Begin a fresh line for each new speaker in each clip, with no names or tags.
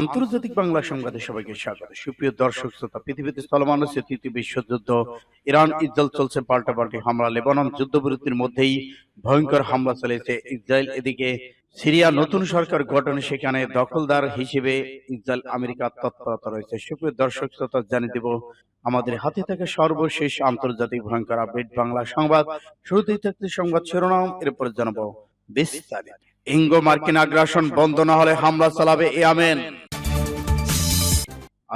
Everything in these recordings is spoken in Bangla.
আন্তর্জাতিক বাংলা সংবাদে সবাইকে স্বাগত। সুপ্রিয় দর্শক শ্রোতা, পৃথিবীতে চলমান হচ্ছে তৃতীয় বিশ্বযুদ্ধ। ইরান ইসরায়েল চলছে পাল্টাপাল্টি হামলা। লেবানন যুদ্ধবিরতির মধ্যেই ভয়ঙ্কর হামলা চলেছে ইসরায়েল। এদিকে সিরিয়া নতুন সরকার গঠনে সেখানে দখলদার হিসেবে ইসরায়েল আমেরিকার তৎপরতা রয়েছে। সুপ্রিয় দর্শক শ্রোতা, জানিয়ে দেব, আমাদের হাতে থাকা সর্বশেষ আন্তর্জাতিক ভয়ঙ্কর আপডেট বাংলা সংবাদ। শুরুতেই থাকছে সংবাদ শিরোনাম, এরপর জানাব বিস্তারিত। ইঙ্গো মার্কিন আগ্রাসন বন্ধ না হলে হামলা চালাবে ইয়ামেন।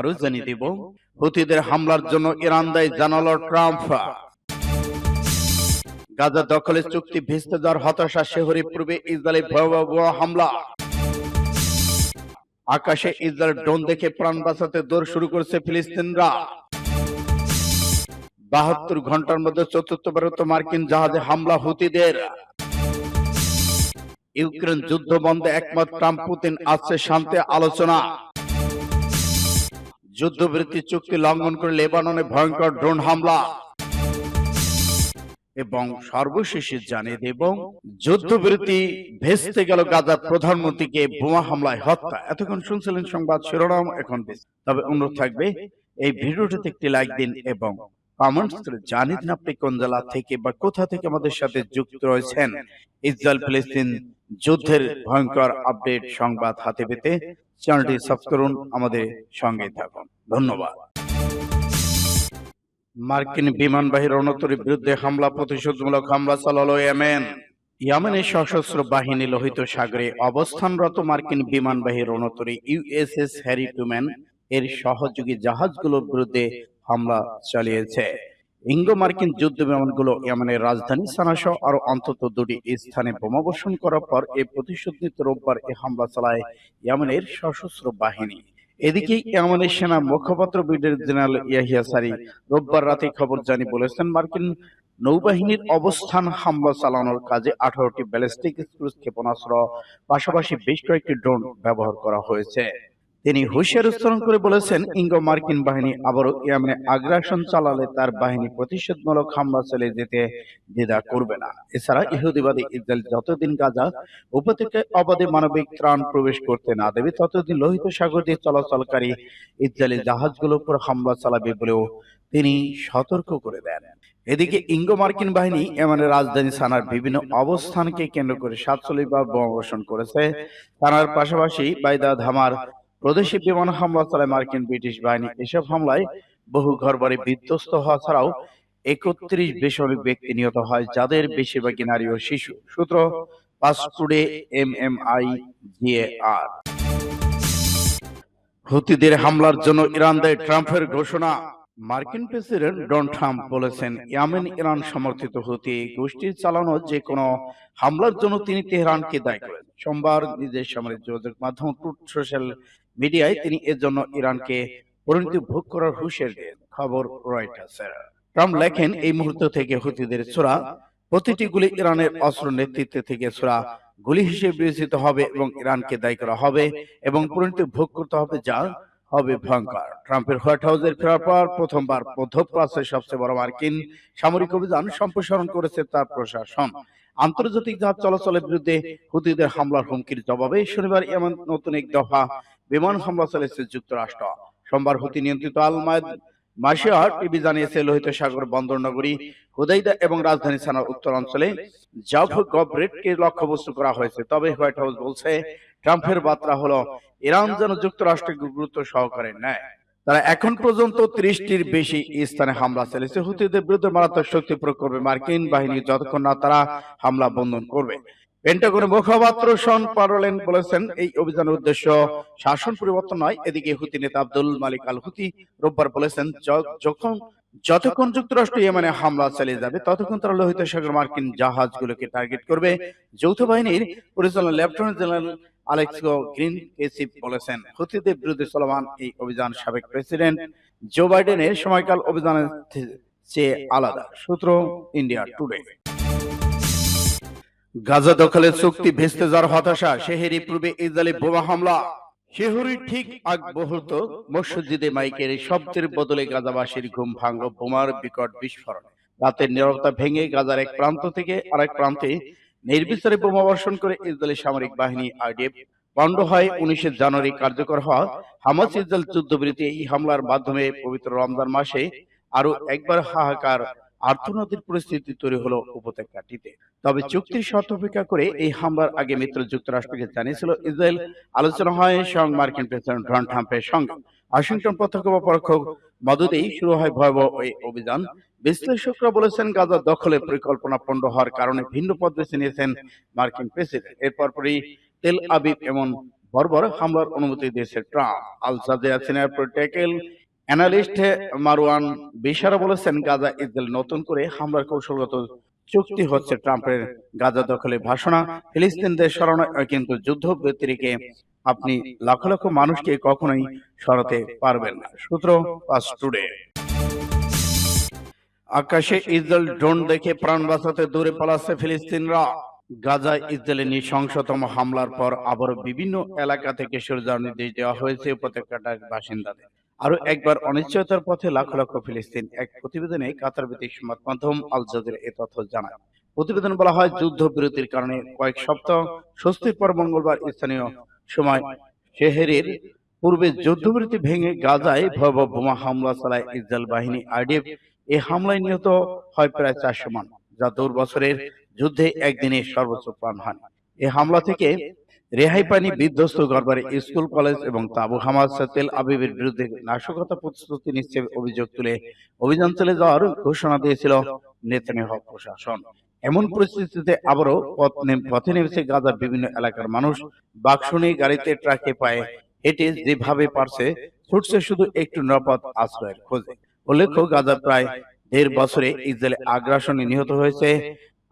আরও জানিয়ে দিব হুতিদের হামলার জন্য ইরান দায় জানালো ট্রাম্প। গাজা দখলের চুক্তি ভেস্তে যাওয়ার হতাশা শেহরি পূর্বে ইসরায়েলি ভয়াবহ হামলা। আকাশে ইসরায়েল ড্রোন দেখে প্রাণ বাঁচাতে দৌড় শুরু করেছে ফিলিস্তিনরা। বাহাত্তর ঘণ্টার মধ্যে চতুর্থবারত মার্কিন জাহাজে হামলা হুতিদের। ইউক্রেন যুদ্ধ বন্ধে একমত ট্রাম্প পুতিন আসছে শান্তি আলোচনা। যুদ্ধবৃত্তি চুক্তি লঙ্ঘন করে লেবাননে ভয়ঙ্কর ড্রোন হামলা। এবং সর্বশেষে জানিয়ে দেব যুদ্ধবৃত্তি ভেস্তে গেল গাজার প্রধানমন্ত্রীকে বোমা হামলায় হত্যা। এতক্ষণ শুনছিলেন সংবাদ শিরোনাম, এখন তবে অনুরোধ থাকবে, এই ভিডিওটিতে একটি লাইক দিন এবং কমেন্টস করে জানিয়ে আপনি কোন জেলা থেকে বা কোথা থেকে আমাদের সাথে যুক্ত রয়েছেন? ইসরায়েল, ফিলিস্তিন যুদ্ধের ভয়ঙ্কর আপডেট সংবাদ হাতে পেতে চ্যানেলটি সাবস্ক্রাইব আমাদের সঙ্গে থাকুন। ধন্যবাদ। মার্কিন বিমানবাহী রণতরীর বিরুদ্ধে হামলা, প্রতিশোধমূলক হামলা চালালো ইয়েমেন। ইয়েমেনের সশস্ত্র বাহিনী লোহিত সাগরে অবস্থানরত মার্কিন বিমানবাহী রণতরী ইউএসএস হ্যারি টুম্যান এর সহযোগী জাহাজগুলোর বিরুদ্ধে হামলা চালিয়েছে। ইঙ্গো মার্কিন যুদ্ধ বিমানগুলো ইয়েমেনের রাজধানী সানাসহ আরও অন্তত দুটি স্থানে বোমাবর্ষণ করার পর এই প্রতিশোধ নিতে রোববার এ হামলা চালায় ইয়েমেনের সশস্ত্র বাহিনী। এদিকে ইয়েমেনের সেনা মুখপাত্র ব্রিগেডিয়ার জেনারেল ইয়াহিয়া সারি রোববার রাতে খবর জানি বলেছেন, মার্কিন নৌবাহিনীর অবস্থান হামলা চালানোর কাজে আঠারোটি ব্যালিস্টিক ক্ষেপণাস্ত্র পাশাপাশি বেশ কয়েকটি ড্রোন ব্যবহার করা হয়েছে। তিনি হুঁশিয়ার উচ্চারণ করে বলেছেন ইঙ্গো মার্কিন বাহিনী আবারও ইয়ামেনে আগ্রাসন চালালে তার বাহিনী প্রতিশোধমূলক হামলা চালিয়ে যেতে দ্বিধা করবে না। এছাড়া ইহুদিবাদী ইসরায়েল যতদিন গাজা উপত্যকায় অবাধে মানবিক ত্রাণ প্রবেশ করতে না দেবে ততদিন লোহিত সাগর দিয়ে চলাচলকারী ইসরায়েলি জাহাজগুলোর উপর হামলা চালাবে বলেও তিনি সতর্ক করে দেন। এদিকে ইঙ্গো মার্কিন বাহিনী এমনের রাজধানী সানার বিভিন্ন অবস্থানকে কেন্দ্র করে সাতচল্লিশ বার বোমাবর্ষণ করেছে সানার পাশাপাশি বাইদা ধামার প্রদেশে বিমান হামলা চালায় মার্কিন ব্রিটিশ বাহিনী। এসব হামলায় বহু ঘরবাড়ি বিধ্বস্ত হওয়া ছাড়াও একত্রিশ বেসামরিক ব্যক্তি নিহত হয়, যাদের বেশিরভাগই নারী ও শিশু। সূত্র পাসটুডে, এম এম আই জিএআর হুতিদের হামলার জন্য ইরান দেয় ট্রাম্পের ঘোষণা। মার্কিন প্রেসিডেন্ট ডোনাল্ড ট্রাম্প বলেছেন, ইয়ামেন ইরান সমর্থিত হুতি গোষ্ঠীর চালানো যে কোনো হামলার জন্য তিনি তেহরানকে দায়ী করেন সোমবার নিজের সামরিক যোগাযোগ মাধ্যম ট্রুথ সোশ্যাল মিডিয়ায় তিনি এর জন্য ইরানকে পরিণতি ভোগ করার হুঁশিয়ার দেন খবর রয়টার্সের ট্রাম্প লেখেন এই মুহূর্ত থেকে হুতিদের ছোড়া প্রতিটি গুলি ইরানের অস্ত্র নেতৃত্ব থেকে ছোড়া গুলি হিসেবে বিবেচিত হবে এবং ইরানকে দায়ী করা হবে এবং পরিণতি ভোগ করতে হবে যা হবে ভয়ঙ্কর। ট্রাম্পের হোয়াইট হাউসের ফেরার পর প্রথমবার মধ্যপ্রাচ্যের সবচেয়ে বড় মার্কিন সামরিক অভিযান সম্প্রসারণ করেছে তার প্রশাসন। আন্তর্জাতিক জাহাজ চলাচলের বিরুদ্ধে হুতিদের হামলার হুমকির জবাবে শনিবার এমন নতুন এক দফা বিমান হামলা চালিয়েছে যুক্তরাষ্ট্র। সোমবার হুতি নিয়ন্ত্রিত আল মায়েদ মার্শিয়া টিভি জানিয়েছে, লোহিত সাগর বন্দর নগরী, হুদাইদা এবং রাজধানী সানার উত্তর অঞ্চলে জাভ গভরেটকে লক্ষ্যবস্তু করা হয়েছে। তবে হোয়াইট হাউস বলছে, ট্রাম্পের বার্তা হলো, ইরান যেন যুক্তরাষ্ট্রকে গুরুত্ব সহকারে নেয়। তারা এখন পর্যন্ত ত্রিশটির বেশি স্থানে হামলা চালিয়েছে। হুতিদের বিরুদ্ধে মারাত্মক শক্তি প্রয়োগ করবে মার্কিন বাহিনী যতক্ষণ না তারা হামলা বন্ধন করবে। পেন্টাগনের মুখপাত্র শন পারলেন বলেছেন, এই অভিযানের উদ্দেশ্য শাসন পরিবর্তন নয়। এদিকে হুতি নেতা আব্দুল মালিক আল হুতি রোববার বলেছেন যখন যতক্ষণ যুক্তরাষ্ট্র ইয়েমেনে হামলা চালিয়ে যাবে, ততক্ষণ তারা লোহিত সাগর মার্কিন জাহাজগুলোকে টার্গেট করবে। যৌথ বাহিনীর পরিচালনা লেফটেন্যান্ট জেনারেল আলেক্সো গ্রিন কেসিপ বলেছেন, হুতিদের বিরুদ্ধে চলমান এই অভিযান সাবেক প্রেসিডেন্ট জো বাইডেনের সময়কাল অভিযানের চেয়ে আলাদা। সূত্র ইন্ডিয়া টুডে গাজা দখলের চুক্তি ভেস্তে যাওয়ার হতাশা শেহেরি পূর্বে ইসরায়েলি বোমা হামলা। শেহরি ঠিক আগ মুহূর্ত মসজিদে মাইকের শব্দের বদলে গাজাবাসীর ঘুম ভাঙল বোমার বিকট বিস্ফোরণ। রাতের নীরবতা ভেঙে গাজার এক প্রান্ত থেকে আরেক প্রান্তে নির্বিচারে বোমা বর্ষণ করে ইসরায়েলি সামরিক বাহিনী আইডিএফ পণ্ড হয় উনিশে জানুয়ারি কার্যকর হওয়া। হামাস ইসরায়েল যুদ্ধবিরতি এই হামলার মাধ্যমে পবিত্র রমজান মাসে আরও একবার হাহাকার আর্থনৈতিক পরিস্থিতি তৈরি হলো উপত্যকাটিতে। তবে চুক্তির শর্ত উপেক্ষা করে এই হামলার আগে মিত্র যুক্তরাষ্ট্রকে জানিয়েছিল ইসরায়েল। আলোচনা হয় স্বয়ং মার্কিন প্রেসিডেন্ট ডোনাল্ড ট্রাম্পের সঙ্গে। ওয়াশিংটন প্রত্যক্ষ বা পরোক্ষ মদতেই শুরু হয় ভয়াবহ এই অভিযান। বিশ্লেষকরা বলেছেন গাজা দখলের পরিকল্পনা পণ্ড হওয়ার কারণে ভিন্ন পথ বেছে নিয়েছেন মার্কিন প্রেসিডেন্ট। এরপর পরই তেল আবিব এমন বর্বর হামলার অনুমতি দিয়েছে Trump. Al Jazeera senior political analyst Marwan Bishara বলেছেন গাজা ইসরায়েল নতুন করে হামলার কৌশলগত চুক্তি হচ্ছে ট্রাম্পের গাজা দখলে ভাষণা। ফিলিস্তিনদের স্মরণে কিন্তু যুদ্ধ ব্যতিরিকে আপনি লক্ষ লক্ষ মানুষকে কখনোই সরাতে পারবেন না। সূত্র পাস টুডে। আকাশে ইসরায়েল ড্রোন দেখে প্রাণ বাঁচাতে দূরে পালাচ্ছে ফিলিস্তিনরা। গাজায় ইসরায়েলের নৃশংসতম হামলার পর আবারও বিভিন্ন এলাকা থেকে সরে যাওয়ার নির্দেশ দেওয়া হয়েছে উপত্যকাটার বাসিন্দাদের। আরও একবার অনিশ্চয়তার পথে লাখ লক্ষ ফিলিস্তিন এক প্রতিবেদনে কাতার ভিত্তিক সংবাদ মাধ্যম আল জাজিরা এ তথ্য জানায়। প্রতিবেদন বলা হয় যুদ্ধ বিরতির কারণে কয়েক সপ্তাহ স্বস্তির পর মঙ্গলবার স্থানীয় সময় শেহেরের পূর্বে যুদ্ধবিরতি ভেঙে গাজায় ভয়াবহ বোমা হামলা চালায় ইসরায়েল বাহিনী আইডিএফ এই হামলায় নিহত হয় প্রায় চারশো মান যা দূর বছরের যুদ্ধে একদিনে সর্বোচ্চ প্রাণ প্রাণহানি এই হামলা থেকে রেহাই পানি বিধ্বস্ত গড়বারে স্কুল কলেজ এবং তাবু হামাস তেল আবিবের বিরুদ্ধে নাশকতা প্রস্তুতি নিচ্ছে অভিযোগ তুলে অভিযান চলে যাওয়ার ঘোষণা দিয়েছিল নেতানিয়াহু প্রশাসন। এমন পরিস্থিতিতে আবারও পথে নেমেছে গাজার বিভিন্ন এলাকার মানুষ। বাক্স নিয়ে গাড়িতে ট্রাকে পায়ে হেঁটে যেভাবে পারছে ছুটছে শুধু একটু নিরাপদ আশ্রয়ের খোঁজে। উল্লেখ্য গাজা প্রায় দেড় বছরে ইসরায়েলে আগ্রাসনে নিহত হয়েছে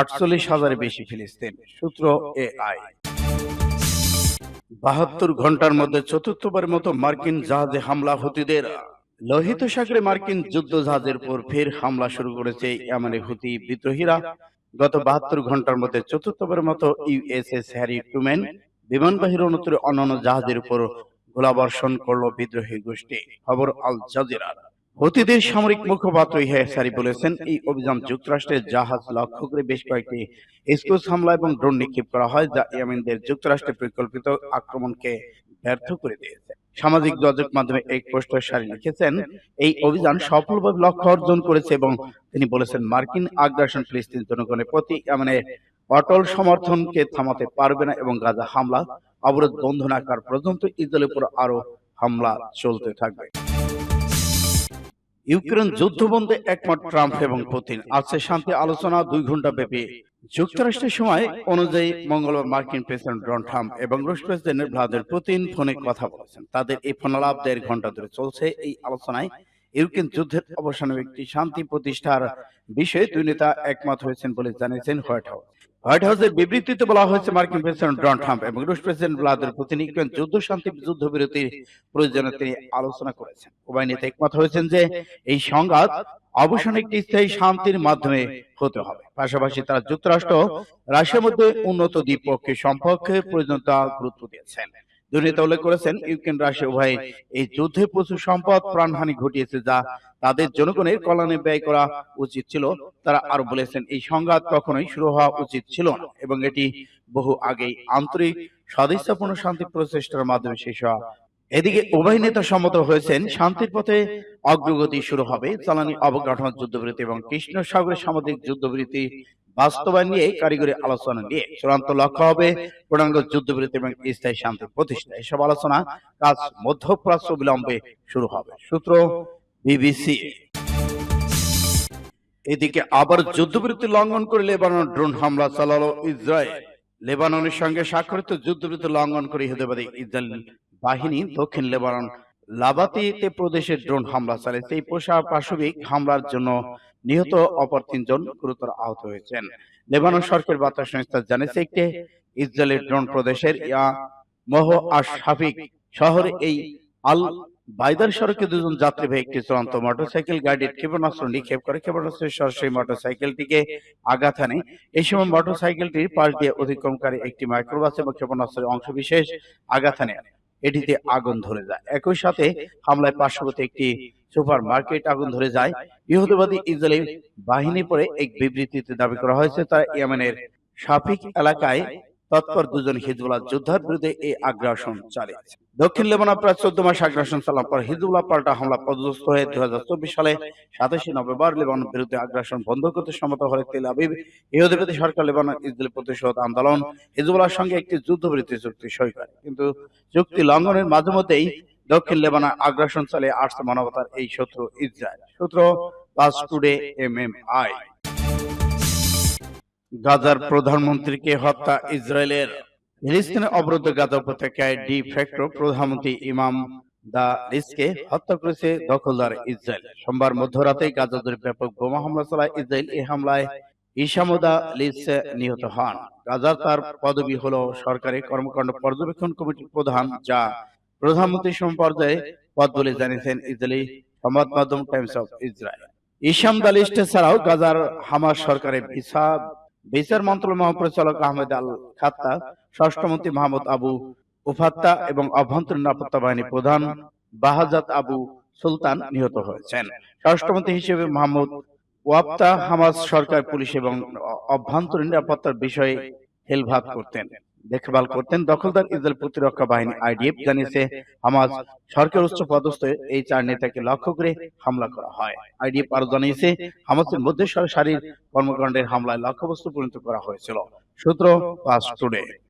আটচল্লিশ হাজারের বেশি ফিলিস্তিন। সূত্র এআই বাহাত্তর ঘণ্টার মধ্যে চতুর্থবার মতো মার্কিন জাহাজে হামলা হুতিদের। লোহিত সাগরে মার্কিন যুদ্ধ জাহাজের উপর ফের হামলা শুরু করেছে ইয়ামানে হুতি বিদ্রোহীরা। গত বাহাত্তর ঘণ্টার মধ্যে চতুর্থবার মতো ইউএসএস হ্যারি টুম্যান বিমানবাহীর অনুত্তরে অন্যান্য জাহাজের উপর গোলাবর্ষণ করল বিদ্রোহী গোষ্ঠী। খবর আল জাজিরা। হুতিদের সামরিক মুখপাত্র ইহা সারি বলেছেন, এই অভিযান যুক্তরাষ্ট্রের জাহাজ লক্ষ্য করে বেশ কয়েকটি স্কুস হামলা এবং ড্রোন নিক্ষেপ করা হয়, যা ইয়েমেনদের যুক্তরাষ্ট্রের পরিকল্পিত আক্রমণকে ব্যর্থ করে দিয়েছে। সামাজিক যোগাযোগ মাধ্যমে এক পোস্টার সারি লিখেছেন, এই অভিযান সফলভাবে লক্ষ্য অর্জন করেছে এবং তিনি বলেছেন, মার্কিন আগ্রাসন ফিলিস্তিন জনগণের প্রতি ইয়েমেনের অটল সমর্থনকে থামাতে পারবে না এবং গাজা হামলা অবরোধ বন্ধ না পর্যন্ত ইসরায়েলের উপর আরও হামলা চলতে থাকবে। ইউক্রেন যুদ্ধ বন্ধে একমত ট্রাম্প এবং পুতিন। আছে শান্তি আলোচনা দুই ঘণ্টা ব্যাপী। যুক্তরাষ্ট্রের সময় অনুযায়ী মঙ্গলবার মার্কিন প্রেসিডেন্ট ডোনাল্ড ট্রাম্প এবং রুশ প্রেসিডেন্ট ভ্লাদিমির পুতিন ফোনে কথা বলেছেন। তাদের এই ফোনালাপ দেড় ঘণ্টা ধরে চলছে এই আলোচনায়। ইউক্রেন যুদ্ধের অবসানে একটি শান্তি প্রতিষ্ঠার বিষয়ে দুই নেতা একমত হয়েছেন বলে জানিয়েছেন হোয়াইট হাউস। হোয়াইট হাউসের বিবৃতিতে বলা হয়েছে মার্কিন প্রেসিডেন্ট ডোনাল্ড ট্রাম্প এবং রুশ প্রেসিডেন্ট ভ্লাদিমির পুতিন ইউক্রেন যুদ্ধ শান্তি যুদ্ধবিরতির প্রয়োজনে তিনি আলোচনা করেছেন। উভয় নেতা একমত হয়েছেন যে এই সংঘাত অবসান একটি স্থায়ী শান্তির মাধ্যমে হতে হবে। পাশাপাশি তারা যুক্তরাষ্ট্র, রাশিয়ার মধ্যে উন্নত দ্বিপক্ষীয় সম্পর্কে প্রয়োজনীয়তা গুরুত্ব দিয়েছেন। দুই নেতা উল্লেখ করেছেন ইউক্রেন রাশিয়া উভয়। এই যুদ্ধে প্রচুর সম্পদ প্রাণহানি ঘটিয়েছে যা তাদের জনগণের কল্যাণে ব্যয় করা উচিত ছিল। তারা আরও বলেছেন এই সংঘাত কখনোই শুরু হওয়া উচিত ছিল না এবং এটি বহু আগেই আন্তরিক সদিচ্ছাপূর্ণ শান্তি প্রচেষ্টার মাধ্যমে শেষ হওয়া। এদিকে উভয় নেতা সম্মত হয়েছেন শান্তির পথে অগ্রগতি শুরু হবে। জ্বালানি অবকাঠামো যুদ্ধবিরতি এবং কৃষ্ণ সাগরের সামুদ্রিক যুদ্ধবিরতি বাস্তবায়ন নিয়ে কারিগরি আলোচনা নিয়ে চূড়ান্ত লক্ষ্য হবে পূর্ণাঙ্গ যুদ্ধবিরতি এবং স্থায়ী শান্তি প্রতিষ্ঠা। এসব আলোচনা কাজ মধ্যপ্রাচ্য বিলম্বে শুরু হবে। সূত্র বিবিসি। এদিকে আবার যুদ্ধবিরতি লঙ্ঘন করে লেবানন ড্রোন হামলা চালালো ইসরায়েল। লেবাননের সঙ্গে স্বাক্ষরিত যুদ্ধবিরতি লঙ্ঘন করে ইহুদিবাদী ইসরায়েল বাহিনী দক্ষিণ লেবানন লাবাতিতে প্রদেশের ড্রোন হামলা চালিয়েছে এই পোষা পাশবিক হামলার জন্য নিহত অপর তিনজন গুরুতর আহত হয়েছেন। লেবানন সরকার বার্তা সংস্থা জানিয়েছে একটি ইসরায়েলের ড্রোন প্রদেশের ইয়া মহ আশাফিক শহরে এই আল বাইদার সড়কে দুজন যাত্রীবাহী একটি চূড়ান্ত মোটরসাইকেল গাড়ির ক্ষেপণাস্ত্র নিক্ষেপ করে। ক্ষেপণাস্ত্রের সরাসরি মোটরসাইকেলটিকে আঘাত হানে। এই সময় মোটরসাইকেলটির পাশ দিয়ে অতিক্রমকারী একটি মাইক্রোবাস এবং ক্ষেপণাস্ত্রের অংশবিশেষ আঘাত হানে। এটিতে আগুন ধরে যায়। একই সাথে হামলায় পার্শ্ববর্তী একটি সুপার মার্কেট আগুন ধরে যায়। ইহুদিবাদী ইসরায়েলি বাহিনী পরে এক বিবৃতিতে দাবি করা হয়েছে তারা ইয়েমেনের সাফিক এলাকায় তৎপর দুজন হিজবুল্লাহ যোদ্ধার বিরুদ্ধে এই আগ্রাসন চালিয়েছে। দক্ষিণ লেবানন প্রায় চোদ্দ মাস আগ্রাসন চালানোর পর হিজবুল্লাহ পাল্টা হামলা পদস্থ হয়ে দুই হাজার চব্বিশ সালে সাতাশে নভেম্বর লেবানন বিরুদ্ধে আগ্রাসন বন্ধ করতে সম্মত হলে তেল আবিব। ইহুদিবাদী সরকার লেবানন ইসরায়েল প্রতিশোধ আন্দোলন হিজবুল্লাহর সঙ্গে একটি যুদ্ধবিরতি চুক্তি সই করে। কিন্তু চুক্তি লঙ্ঘনের মাঝে মধ্যেই দক্ষিণ লেবানন আগ্রাসন চালিয়ে আসছে মানবতার এই শত্রু ইসরায়েল। সূত্র pass today M M I গাজার প্রধানমন্ত্রীকে হত্যা ইসরায়েলের ফিলিস্তিনের অবরুদ্ধ গাজা উপত্যকায় ডি ফ্যাক্টর প্রধানমন্ত্রী ইমাম দা রিসকে হত্যা করেছে দখলদার ইসরায়েল। সোমবার মধ্যরাতে গাজা জুড়ে ব্যাপক বোমা হামলা চালায় ইসরায়েল। এই হামলায় ইসামুদা লিস নিহত হন। তার পদবি হলো সরকারি কর্মকাণ্ড পর্যবেক্ষণ কমিটির প্রধান, যা প্রধানমন্ত্রী সমপর্যায়ে পদ বলে জানিয়েছেন ইসরায়েলি সংবাদ মাধ্যম Times of Israel. Issam Da'alis ছাড়াও গাজার হামাস সরকারের ভিসা বিচার মন্ত্রণালয় মহাপরিচালক আহমেদ আল খাত্তা, স্বরাষ্ট্রমন্ত্রী মাহমুদ আবু উফাত্তা এবং অভ্যন্তরীণ নিরাপত্তা বাহিনী প্রধান বাহাজাত আবু সুলতান নিহত হয়েছেন। স্বরাষ্ট্রমন্ত্রী হিসেবে মাহমুদ ওয়াপ্তা হামাস সরকার পুলিশ এবং অভ্যন্তরীণ নিরাপত্তার বিষয়ে হেলভাত করতেন। দেখভাল করতেন। দখলদার ইসরায়েল প্রতিরক্ষা বাহিনী, আইডিএফ, জানিয়েছে হামাজ সরকার উচ্চ পদস্থ এই চার নেতাকে লক্ষ্য করে হামলা করা হয়। আইডিএফ আরও জানিয়েছে, হামাসের মধ্যে সারির কর্মকাণ্ডের হামলায় লক্ষ্যবস্তু পরিণত করা হয়েছিল। সূত্র পাস টুডে।